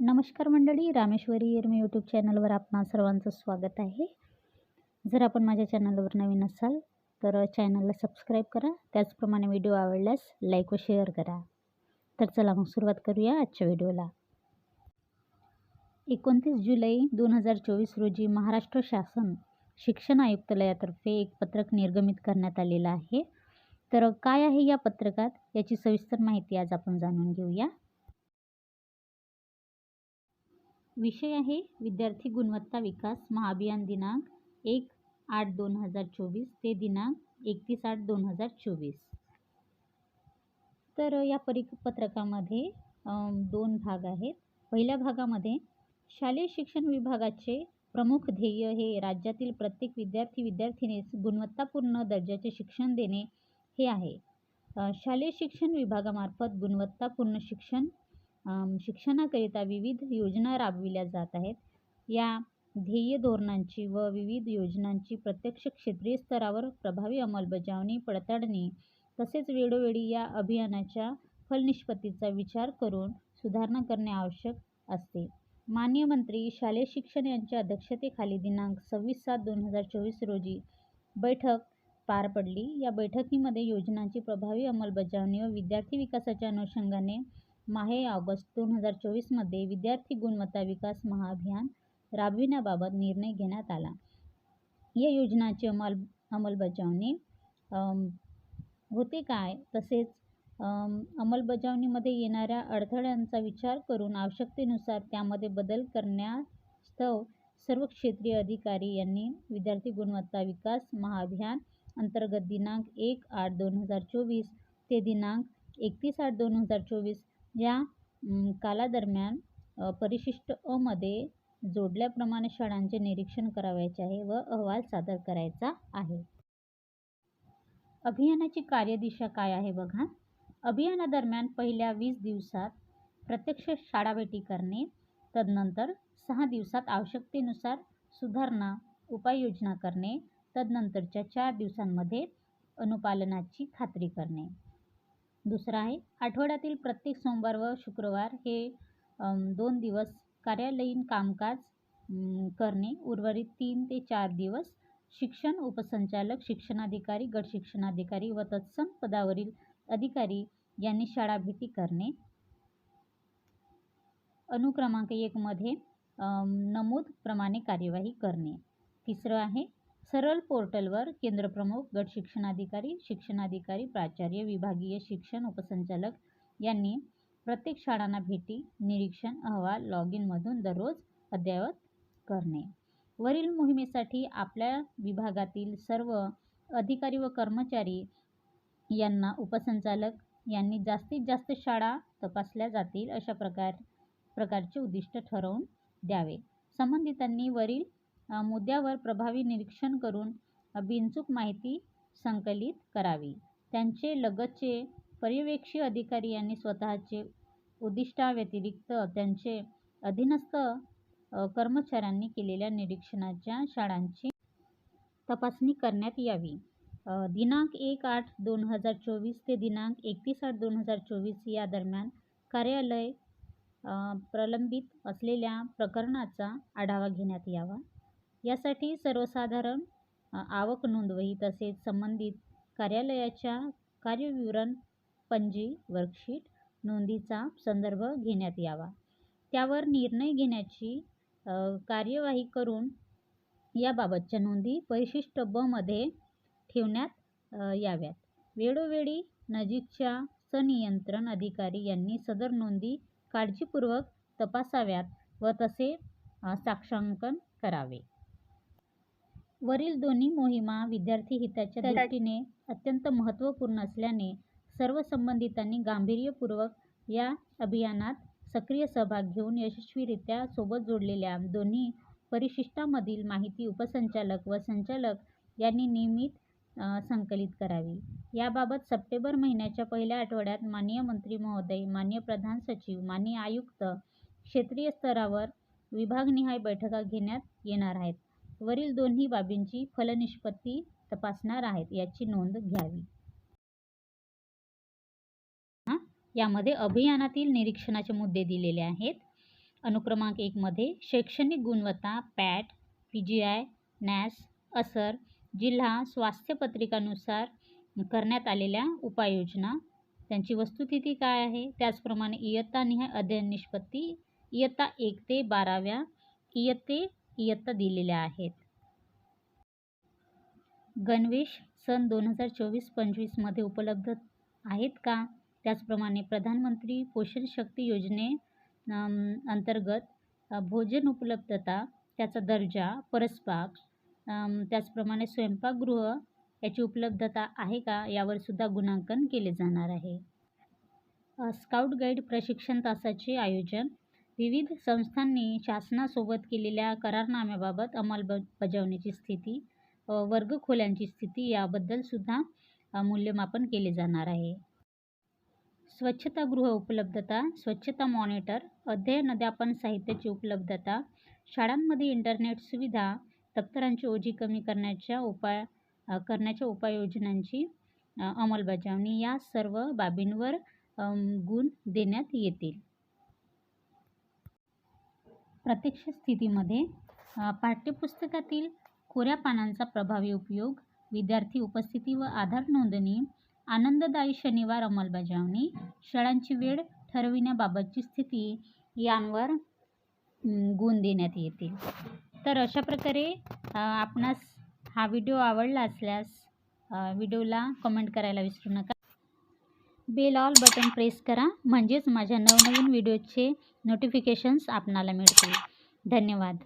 नमस्कार मंडळी रामेश्वरी येरमी यूट्यूब चॅनलवर आपणा सर्वांचं स्वागत आहे. जर आपण माझ्या चॅनलवर नवीन असाल तर चॅनलला सबस्क्राईब करा. त्याचप्रमाणे व्हिडिओ आवडल्यास लाईक व शेअर करा. तर चला मग सुरुवात करूया आजच्या व्हिडिओला एकोणतीस जुलै दोन हजार चोवीस रोजी महाराष्ट्र शासन शिक्षण आयुक्तालयातर्फे एक पत्रक निर्गमित करण्यात आलेलं आहे. तर काय आहे या पत्रकात? याची सविस्तर माहिती आज आपण जाणून घेऊया. विषय आहे विद्यार्थी गुणवत्ता विकास महाअभियान दिनांक एक आठ दोन हजार चोवीस. ते दिनांक एकतीस आठ दोन हजार चोवीस. तर या परिपत्रकामध्ये दोन भाग आहेत. पहिल्या भागामध्ये शालेय शिक्षण विभागाचे प्रमुख ध्येय हे राज्यातील प्रत्येक विद्यार्थी विद्यार्थिनीस गुणवत्तापूर्ण दर्जाचे शिक्षण देणे हे आहे. शालेय शिक्षण विभागामार्फत गुणवत्तापूर्ण शिक्षण शिक्षणाकरिता विविध योजना राबविल्या जात आहेत. या ध्येय धोरणांची व विविध योजनांची प्रत्यक्ष क्षेत्रीय स्तरावर प्रभावी अंमलबजावणी पडताळणी तसेच वेळोवेळी या अभियानाच्या फलनिष्पत्तीचा विचार करून सुधारणा करणे आवश्यक असते. मान्य मंत्री शालेय शिक्षण यांच्या अध्यक्षतेखाली दिनांक सव्वीस सात दोन हजार चोवीस रोजी बैठक पार पडली. या बैठकीमध्ये योजनांची प्रभावी अंमलबजावणी व विद्यार्थी विकासाच्या अनुषंगाने माहे ऑगस्ट दोन हजार चोवीसमध्ये विद्यार्थी गुणवत्ता विकास महाअभियान राबविण्याबाबत निर्णय घेण्यात आला. या योजनाची अंमल अंमलबजावणी होते काय? तसेच अंमलबजावणीमध्ये येणाऱ्या अडथळ्यांचा विचार करून आवश्यकतेनुसार त्यामध्ये बदल करण्यास्तव सर्व क्षेत्रीय अधिकारी यांनी विद्यार्थी गुणवत्ता विकास महाअभियान अंतर्गत दिनांक एक आठ दोन हजार चोवीस ते दिनांक एकतीस आठ दोन हजार चोवीस या कालादरम्यान परिशिष्ट अमध्ये जोडल्याप्रमाणे शाळांचे निरीक्षण करावयाचे आहे व अहवाल सादर करायचा आहे. अभियानाची कार्यदिशा काय आहे बघा. अभियानादरम्यान पहिल्या वीस दिवसात प्रत्यक्ष शाळाभेटी करणे तदनंतर सहा दिवसात आवश्यकतेनुसार सुधारणा उपाययोजना करणे तदनंतरच्या चार दिवसांमध्ये अनुपालनाची खात्री करणे. दुसरं आहे. आठवड्यातील प्रत्येक सोमवार व शुक्रवार हे दोन दिवस कार्यालयीन कामकाज करणे. उर्वरित तीन ते चार दिवस शिक्षण उपसंचालक शिक्षणाधिकारी गट शिक्षणाधिकारी व तत्सम पदावरील अधिकारी यांनी शाळा भेटी करणे. अनुक्रमांक एकमध्ये नमूदप्रमाणे कार्यवाही करणे. तिसरं आहे सरळ पोर्टलवर केंद्रप्रमुख गट शिक्षणाधिकारी शिक्षणाधिकारी प्राचार्य विभागीय शिक्षण उपसंचालक यांनी प्रत्येक शाळांना भेटी निरीक्षण अहवाल लॉग इनमधून दररोज अद्ययावत करणे. वरील मोहिमेसाठी आपल्या विभागातील सर्व अधिकारी व कर्मचारी यांना उपसंचालक यांनी जास्तीत जास्त शाळा तपासल्या जातील अशा प्रकार प्रकारचे उद्दिष्ट ठरवून द्यावे. संबंधितांनी वरील मुद्द्यावर प्रभावी निरीक्षण करून बिनचूक माहिती संकलित करावी. त्यांचे लगतचे पर्यवेक्षी अधिकारी यांनी स्वतःचे उद्दिष्टाव्यतिरिक्त त्यांचे अधीनस्थ कर्मचाऱ्यांनी केलेल्या निरीक्षणाच्या शाळांची तपासणी करण्यात यावी. दिनांक एक आठ दोन हजार चोवीस ते दिनांक एकतीस आठ दोन हजार चोवीस या दरम्यान कार्यालय प्रलंबित असलेल्या प्रकरणाचा आढावा घेण्यात यावा. यासाठी सर्वसाधारण आवक नोंदवही तसेच संबंधित कार्यालयाच्या कार्यविवरण पंजी वर्कशीट नोंदीचा संदर्भ घेण्यात यावा. त्यावर निर्णय घेण्याची कार्यवाही करून याबाबतच्या नोंदी परिशिष्ट बमध्ये ठेवण्यात याव्यात. वेळोवेळी नजीकच्या संनियंत्रण अधिकारी यांनी सदर नोंदी काळजीपूर्वक तपासाव्यात व तसे साक्षांकन करावे. वरील दोन्ही मोहिमा विद्यार्थी हिताच्या दृष्टीने अत्यंत महत्त्वपूर्ण असल्याने सर्व संबंधितांनी गांभीर्यपूर्वक या अभियानात सक्रिय सहभाग घेऊन यशस्वीरित्या सोबत जोडलेल्या दोन्ही परिशिष्टामधील माहिती उपसंचालक व संचालक यांनी नियमित संकलित करावी. याबाबत सप्टेंबर महिन्याच्या पहिल्या आठवड्यात माननीय मंत्री महोदय माननीय प्रधान सचिव माननीय आयुक्त क्षेत्रीय स्तरावर विभागनिहाय बैठका घेण्यात येणार आहेत. वरील दोन्ही बाबींची फलनिष्पत्ती तपासणार आहेत याची नोंद घ्यावी. यामध्ये अभियानातील निरीक्षणाचे मुद्दे दिलेले आहेत. अनुक्रमांक एकमध्ये शैक्षणिक गुणवत्ता PAT P G I NAS ASER जिल्हा स्वास्थ्य पत्रिकानुसार करण्यात आलेल्या उपाययोजना त्यांची वस्तुस्थिती काय आहे? त्याचप्रमाणे इयत्ता निहाय अध्ययन निष्पत्ती इयत्ता एक ते बाराव्या इयत्ते इयत्ता दिलेल्या आहेत. गणवेश सन दोन हजार चोवीस पंचवीसमध्ये उपलब्ध आहेत का? त्याचप्रमाणे प्रधानमंत्री पोषण शक्ती योजने अंतर्गत भोजन उपलब्धता त्याचा दर्जा परसबाग त्याचप्रमाणे स्वयंपाकगृह याची उपलब्धता आहे का? यावर सुद्धा गुणांकन केले जाणार आहे. स्काउट गाईड प्रशिक्षण तासाचे आयोजन विविध संस्थांनी शासनासोबत केलेल्या करारनाम्याबाबत अंमलबजावणीची स्थिती वर्गखोल्यांची स्थिती याबद्दल सुद्धा मूल्यमापन केले जाणार आहे. स्वच्छतागृह उपलब्धता स्वच्छता मॉनिटर अध्ययन अध्यापन साहित्याची उपलब्धता शाळांमध्ये इंटरनेट सुविधा दप्तरांची ओझी कमी करण्याच्या उपाय करण्याच्या उपाययोजनांची अंमलबजावणी या सर्व बाबींवर गुण देण्यात येतील. प्रत्यक्ष स्थितीमध्ये पाठ्यपुस्तकातील कोऱ्या पानांचा प्रभावी उपयोग विद्यार्थी उपस्थिती व आधार नोंदणी आनंददायी शनिवार अंमलबजावणी शाळांची वेळ ठरविण्याबाबतची स्थिती यांवर गुण देण्यात येतील तर अशा प्रकारे आपणास हा व्हिडिओ आवडला असल्यास व्हिडिओला कमेंट करायला विसरू नका. बेल ऑल बटन प्रेस करा म्हणजेच माझ्या नवनवीन व्हिडिओचे नोटिफिकेशन्स आपणाला मिळतील. धन्यवाद.